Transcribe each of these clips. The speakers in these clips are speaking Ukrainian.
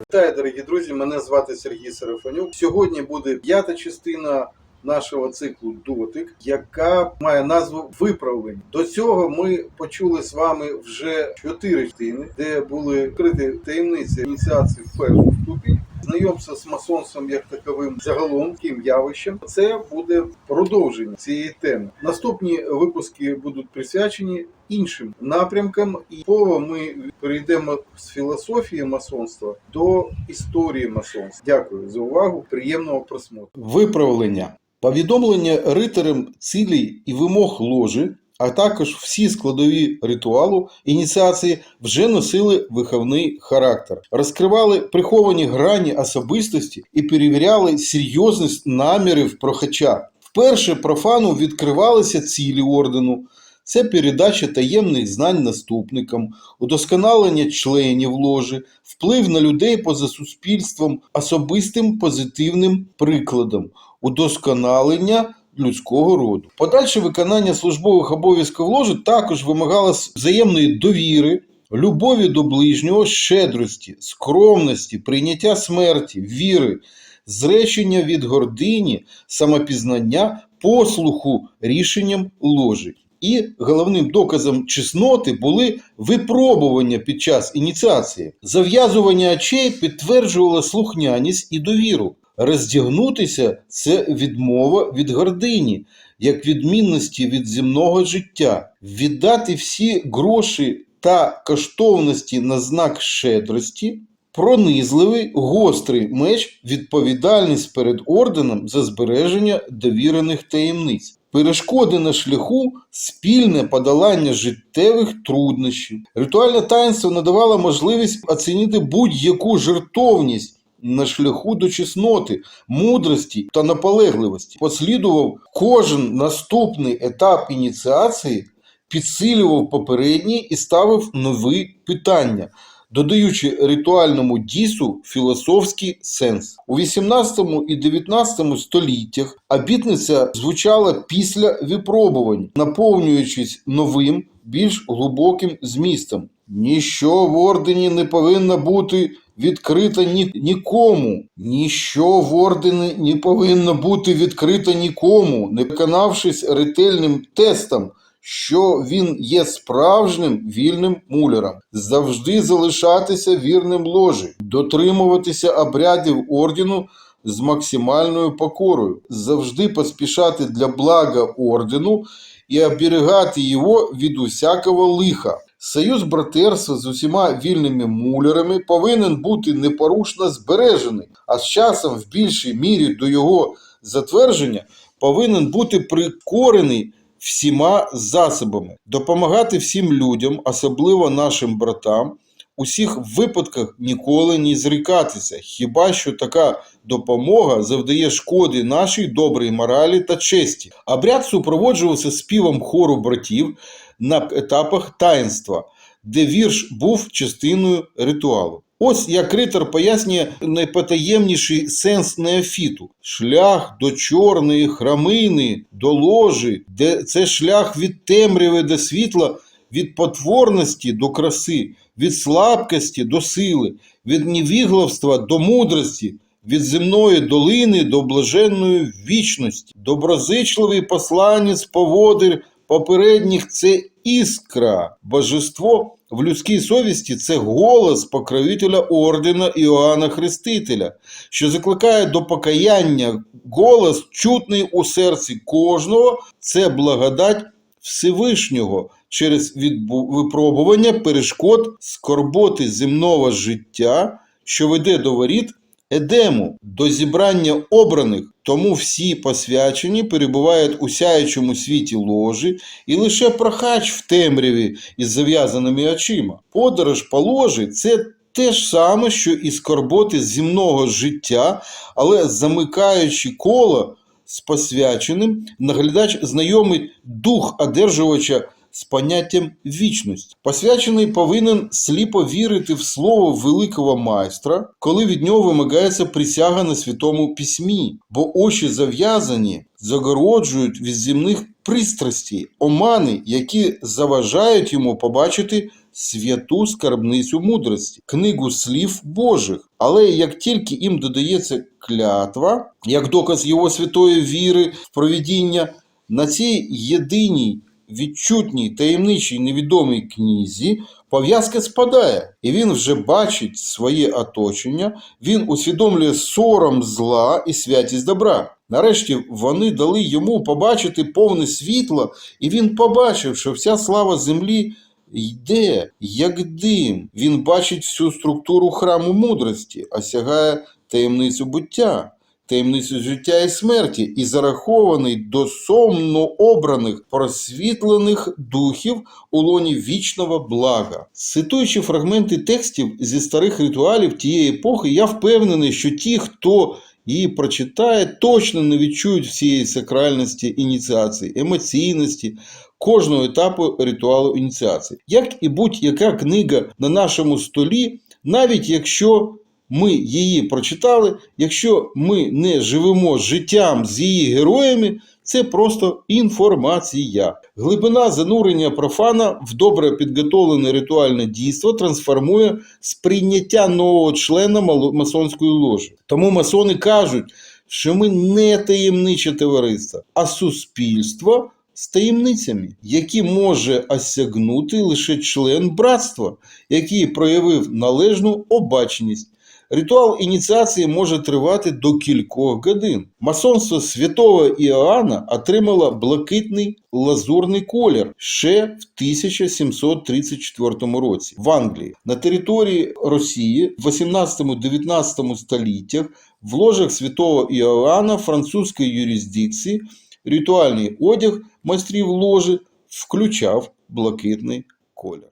Вітаю, дорогі друзі! Мене звати Сергій Сарафанюк. Сьогодні буде п'ята частина нашого циклу Дотик, яка має назву Виправлення. До цього ми почули з вами вже чотири частини, де були вкриті таємниці ініціації в першу ступінь. Знайомство з масонством як таковим загалом таким явищем. Це буде продовження цієї теми. Наступні випуски будуть присвячені іншим напрямкам, і слово ми перейдемо з філософії масонства до історії масонства. Дякую за увагу. Приємного просмотру. Виправлення. Повідомлення ритарем цілей і вимог ложі, а також всі складові ритуалу ініціації вже носили виховний характер, розкривали приховані грані особистості і перевіряли серйозність намірів прохача. Вперше профану відкривалися цілі ордену. Це передача таємних знань наступникам, удосконалення членів ложі, вплив на людей поза суспільством, особистим позитивним прикладом, удосконалення людського роду. Подальше виконання службових обов'язків ложі також вимагало взаємної довіри, любові до ближнього, щедрості, скромності, прийняття смерті, віри, зречення від гордині, самопізнання, послуху рішенням ложі. І головним доказом чесноти були випробування під час ініціації. Зав'язування очей підтверджувало слухняність і довіру. Роздягнутися це відмова від гордині, як відмінності від земного життя, віддати всі гроші та коштовності на знак щедрості, пронизливий гострий меч, відповідальність перед орденом за збереження довірених таємниць. Перешкоди на шляху спільне подолання життєвих труднощів. Ритуальне таїнство надавало можливість оцінити будь-яку жертовність на шляху до чесноти, мудрості та наполегливості. Послідував кожен наступний етап ініціації, підсилював попередній і ставив нові питання. Додаючи ритуальному дісу філософський сенс. У 18 і 19 століттях обітниця звучала після випробувань, наповнюючись новим, більш глибоким змістом. Ніщо в ордені не повинно бути відкрито ні, нікому. Ніщо в ордені не повинно бути відкрито нікому, не виконавшись ретельним тестом що він є справжнім вільним муляром, завжди залишатися вірним ложі, дотримуватися обрядів ордену з максимальною покорою, завжди поспішати для блага ордену і оберігати його від усякого лиха. Союз братерства з усіма вільними мулярами повинен бути непорушно збережений, а з часом в більшій мірі до його затвердження повинен бути прикорений всіма засобами, допомагати всім людям, особливо нашим братам, у всіх випадках ніколи не зрікатися, хіба що така допомога завдає шкоди нашій добрій моралі та честі. Обряд супроводжувався співом хору братів на етапах таїнства, де вірш був частиною ритуалу. Ось як ритор пояснює найпотаємніший сенс неофіту: шлях до чорної храмини, до ложі, де це шлях від темряви до світла, від потворності до краси, від слабкості до сили, від невіглавства до мудрості, від земної долини до блаженної вічності. Доброзичливий посланець поводир попередніх це іскра, божество в людській совісті це голос покровителя ордена Іоанна Хрестителя, що закликає до покаяння, голос, чутний у серці кожного, це благодать Всевишнього через випробування перешкод скорботи земного життя, що веде до воріт Едему, до зібрання обраних, тому всі посвячені перебувають у сяючому світі ложі, і лише прохач в темряві із зав'язаними очима. Подорож по ложі – це те ж саме, що і скорботи земного життя, але замикаючи коло з посвяченим, наглядач знайомить дух одержувача з поняттям вічності. Посвячений повинен сліпо вірити в слово великого майстра, коли від нього вимагається присяга на святому письмі, бо очі зав'язані загороджують від земних пристрастей, омани, які заважають йому побачити святу скарбницю мудрості, книгу слів Божих. Але як тільки їм додається клятва, як доказ його святої віри в провідіння, на цій єдиній відчутній таємничій невідомій книзі пов'язка спадає, і він вже бачить своє оточення, він усвідомлює сором зла і святість добра. Нарешті вони дали йому побачити повне світло, і він побачив, що вся слава землі йде, як дим. Він бачить всю структуру храму мудрості, осягає таємницю буття таємницю життя і смерті і зарахований до сомно обраних просвітлених духів у лоні вічного блага. Цитуючи фрагменти текстів зі старих ритуалів тієї епохи, я впевнений, що ті, хто її прочитає, точно не відчують всієї сакральності ініціації, емоційності. Кожного етапу ритуалу ініціації, як і будь-яка книга на нашому столі, навіть якщо ми її прочитали, якщо ми не живемо життям з її героями, це просто інформація. Глибина занурення профана в добре підготовлене ритуальне дійство трансформує сприйняття нового члена масонської ложі. Тому масони кажуть, що ми не таємниче товариство, а суспільство. З таємницями, які може осягнути лише член братства, який проявив належну обачність. Ритуал ініціації може тривати до кількох годин. Масонство святого Іоанна отримало блакитний лазурний колір ще в 1734 році в Англії. На території Росії в 18-19 століттях в ложах святого Іоанна французької юрисдикції ритуальний одяг майстрів ложі включав блакитний колір.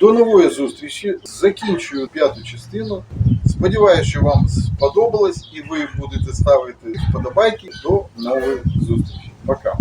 До нової зустрічі. Закінчую п'яту частину. Сподіваюся, що вам сподобалось і ви будете ставити вподобайки. До нової зустрічі. Пока.